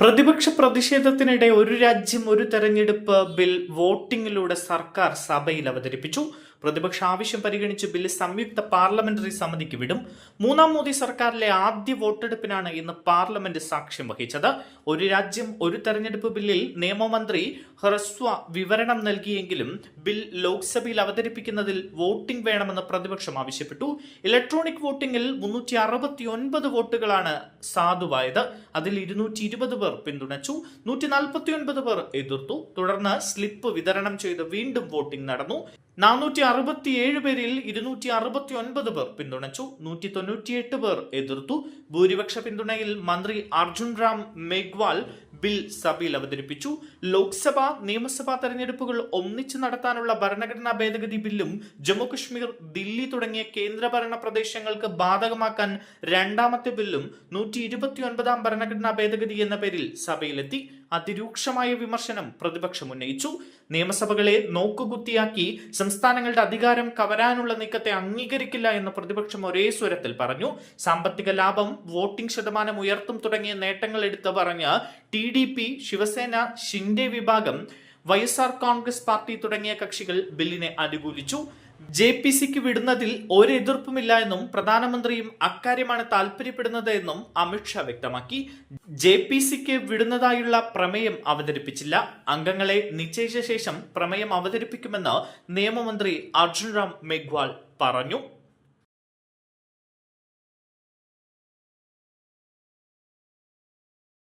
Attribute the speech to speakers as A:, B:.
A: പ്രതിപക്ഷ പ്രതിഷേധത്തിനിടെ ഒരു രാജ്യം ഒരു തെരഞ്ഞെടുപ്പ് ബിൽ വോട്ടിംഗിലൂടെ സർക്കാർ സഭയിൽ അവതരിപ്പിച്ചു. പ്രതിപക്ഷ ആവശ്യം പരിഗണിച്ച് ബില്ല് സംയുക്ത പാർലമെന്ററി സമിതിക്ക് വിടും. മൂന്നാം മോദി സർക്കാരിലെ ആദ്യ വോട്ടെടുപ്പിനാണ് ഇന്ന് പാർലമെന്റ് സാക്ഷ്യം വഹിച്ചത്. ഒരു രാജ്യം ഒരു തെരഞ്ഞെടുപ്പ് ബില്ലിൽ നിയമമന്ത്രി ഹ്രസ്വ വിവരണം നൽകിയെങ്കിലും ബിൽ ലോക്സഭയിൽ അവതരിപ്പിക്കുന്നതിൽ വോട്ടിംഗ് വേണമെന്ന് പ്രതിപക്ഷം ആവശ്യപ്പെട്ടു. ഇലക്ട്രോണിക് വോട്ടിംഗിൽ മുന്നൂറ്റി അറുപത്തി ഒൻപത് വോട്ടുകളാണ് സാധുവായത്. അതിൽ ഇരുന്നൂറ്റി ഇരുപത് പേർ പിന്തുണച്ചു. നൂറ്റി നാൽപ്പത്തി ഒൻപത് പേർ എതിർത്തു. തുടർന്ന് സ്ലിപ്പ് വിതരണം ചെയ്ത് വീണ്ടും വോട്ടിംഗ് നടന്നു. നാനൂറ്റി അറുപത്തിയേഴ് പേരിൽ ഇരുന്നൂറ്റി അറുപത്തി ഒൻപത് പേർ പിന്തുണച്ചു. നൂറ്റി തൊണ്ണൂറ്റിയെട്ട് പേർ എതിർത്തു. ഭൂരിപക്ഷ പിന്തുണയിൽ മന്ത്രി അർജുൻ റാം മേഘ്വാൾ ബിൽ സഭയിൽ അവതരിപ്പിച്ചു. ലോക്സഭ നിയമസഭാ തെരഞ്ഞെടുപ്പുകൾ ഒന്നിച്ച് നടത്താനുള്ള ഭരണഘടനാ ഭേദഗതി ബില്ലും ജമ്മുകശ്മീർ ദില്ലി തുടങ്ങിയ കേന്ദ്രഭരണ പ്രദേശങ്ങൾക്ക് ബാധകമാക്കാൻ രണ്ടാമത്തെ ബില്ലും നൂറ്റി ഇരുപത്തിയൊൻപതാം ഭരണഘടനാ ഭേദഗതി എന്ന പേരിൽ സഭയിലെത്തി. അതിരൂക്ഷമായ വിമർശനം പ്രതിപക്ഷം ഉന്നയിച്ചു. നിയമസഭകളെ നോക്കുകുത്തിയാക്കി സംസ്ഥാനങ്ങളുടെ അധികാരം കവരാനുള്ള നീക്കത്തെ അംഗീകരിക്കില്ല എന്ന് പ്രതിപക്ഷം ഒരേ സ്വരത്തിൽ പറഞ്ഞു. സാമ്പത്തിക ലാഭം വോട്ടിംഗ് ശതമാനം ഉയർത്തും തുടങ്ങിയ നേട്ടങ്ങൾ എടുത്തു പറഞ്ഞ് T D P Shivsena Shinde വിഭാഗം വൈഎസ്ആർ കോൺഗ്രസ് പാർട്ടി തുടങ്ങിയ കക്ഷികൾ ബില്ലിനെ അനുകൂലിച്ചു. ജെ പി സിക്ക് വിടുന്നതിൽ ഒരു എതിർപ്പുമില്ല എന്നും പ്രധാനമന്ത്രിയും അക്കാര്യമാണ് താല്പര്യപ്പെടുന്നത് എന്നും അമിത്ഷാ വ്യക്തമാക്കി. ജെ പി സിക്ക് വിടുന്നതായുള്ള പ്രമേയം അവതരിപ്പിച്ചില്ല. അംഗങ്ങളെ നിശ്ചയിച്ച ശേഷം പ്രമേയം അവതരിപ്പിക്കുമെന്ന് നിയമമന്ത്രി അർജുൻ റാം മെഗ്വാൾ പറഞ്ഞു.